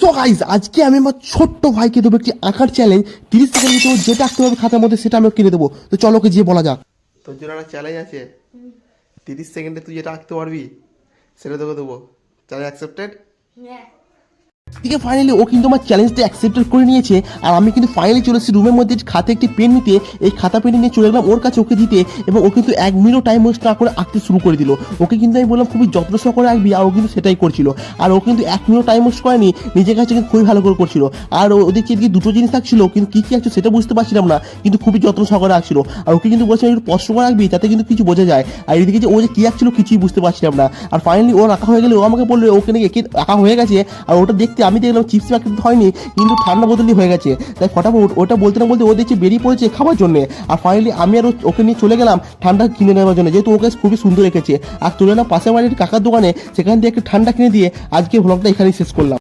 So guys আজকে আমি আমার ছোট্ট ভাইকে দেবো একটি আঁকার চ্যালেঞ্জ তিরিশ সেকেন্ড ভিতরে যেটা আঁকতে হবে খাতার মধ্যে সেটা আমি কিনে দেবো। তো চলো ওকে যেয়ে বলা যাক। তোর জন্য একটা চ্যালেঞ্জ আছে। তিরিশ সেকেন্ডে তুই যেটা আঁকতে পারবি সেটা তোকে দেবো। চ্যালেঞ্জ অ্যাকসেপ্টেড হ্যাঁ এদিকে ফাইনালি ও কিন্তু আমার চ্যালেঞ্জটা অ্যাকসেপ্টেড করে নিয়েছে। আর আমি কিন্তু ফাইনালি চলে এসেছি রুমের মধ্যে, খাতা একটি পেন নিতে। এই খাতা পেন নিয়ে চলে গেলাম ওর কাছে ওকে দিতে এবং ও কিন্তু এক মিনিটও টাইম ওয়েস্ট না করে আঁকতে শুরু করে দিল। ওকে কিন্তু আমি বললাম, খুবই যত্ন সহকারে আঁকবি। আর ও কিন্তু সেটাই করছিল। আর ও কিন্তু এক মিনিট টাইম ওয়েস্ট করেনি, নিজের কাছে কিন্তু খুবই ভালো করে করছিল। আর ও- ওদের এদিকে দুটো জিনিস থাকছিল কিন্তু কী কী আঁকছো সেটা বুঝতে পারছিলাম না, কিন্তু খুবই যত্ন সহকারে আঁকছিল। আর ওকে কিন্তু বলছিলাম একটু স্পষ্ট করে আঁকবি, তাতে কিন্তু কিছু বোঝা যায়। আর এদিকে যে ও যে কী আঁকছিল কিছুই বুঝতে পারছিলাম না। আর ফাইনালি ওর আঁকা হয়ে গেলে ও আমাকে বলল, ওকে নাকি একে আঁকা হয়ে গেছে। আর ওটা দেখতে আমি দেখলাম চিপস প্যাকেট হয়নি, কিন্তু ঠান্ডা বোতলই হয়ে গেছে। তাই ফটাফট ওটা বলতে না বলতে ও দেখছি বেরিয়ে পড়েছে খাবার জন্য। আর ফাইনালি আমি আর ওকে নিয়ে চলে গেলাম ঠান্ডা কিনে নেওয়ার জন্য, যেহেতু ওকে খুবই সুন্দর রেখেছে। আর চলে না পাশের বাড়ির কাকার দোকানে, সেখান থেকে একটা ঠান্ডা কিনে দিয়ে আজকে ভ্লগটা এখানেই শেষ করলাম।